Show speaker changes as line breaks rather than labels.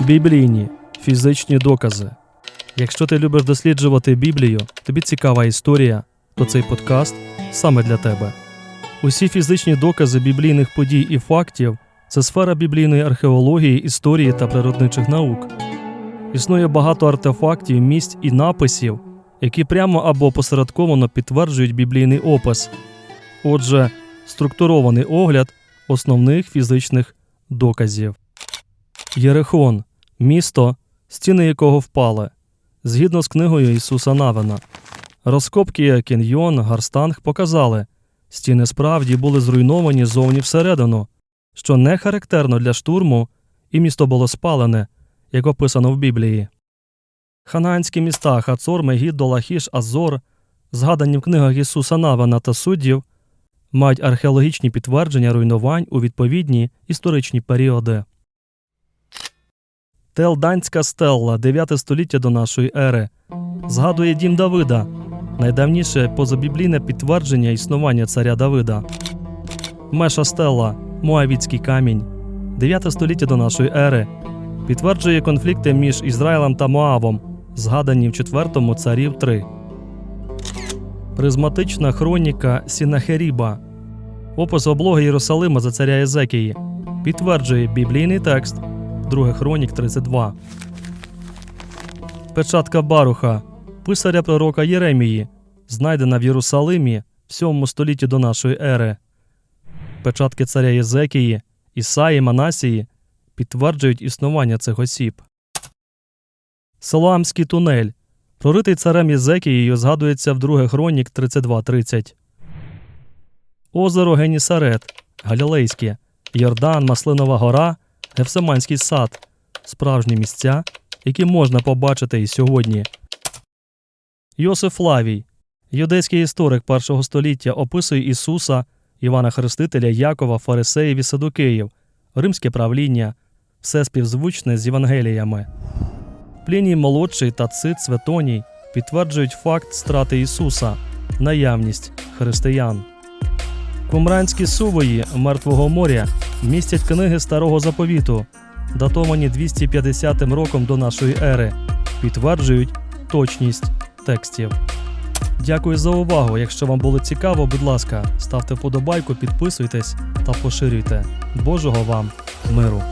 Біблійні фізичні докази. Якщо ти любиш досліджувати Біблію, тобі цікава історія, то цей подкаст саме для тебе. Усі фізичні докази біблійних подій і фактів це сфера біблійної археології, історії та природничих наук. Існує багато артефактів, місць і написів, які прямо або посередковано підтверджують біблійний опис. Отже, структурований огляд основних фізичних доказів. Єрихон місто, стіни якого впали, згідно з книгою Ісуса Навина. Розкопки Кіньйон, Гарстанг показали, стіни справді були зруйновані зовні всередину, що не характерно для штурму, і місто було спалене, як описано в Біблії. Ханаанські міста Хацор, Мегіддо, Лахіш, Азор, згадані в книгах Ісуса Навина та суддів, мають археологічні підтвердження руйнувань у відповідні історичні періоди. Телданська стелла 9 століття до нашої ери. Згадує дім Давида, найдавніше позабіблійне підтвердження існування царя Давида. Меша стелла Моавіцький камінь 9 століття до нашої ери. Підтверджує конфлікти між Ізраїлем та Моавом, згадані в 4 царів 3. Призматична хроніка Сінахеріба. Опис облоги Єрусалима за царя Єзекії. Підтверджує біблійний текст 2 Хронік 32. Печатка Баруха, писаря пророка Єремії, знайдена в Єрусалимі в 7 столітті до нашої ери. Печатки царя Єзекії, Ісаї Манасії підтверджують існування цих осіб. Силоамський тунель, проритий царем Єзекією, згадується в 2 Хронік 32.30. Озеро Генісарет, Галілейське, Йордан, Маслинова гора, Гефсиманський сад справжні місця, які можна побачити і сьогодні. Йосиф Флавій, юдейський історик першого століття, описує Ісуса, Івана Хрестителя, Якова, Фарисеїв і Садукеїв, римське правління, все співзвучне з Євангеліями. Пліній молодший та Цит Светоній підтверджують факт страти Ісуса, наявність християн. Кумранські сувої Мертвого моря містять книги Старого Заповіту, датовані 250 роком до нашої ери, підтверджують точність текстів. Дякую за увагу. Якщо вам було цікаво, будь ласка, ставте вподобайку, підписуйтесь та поширюйте. Божого вам миру!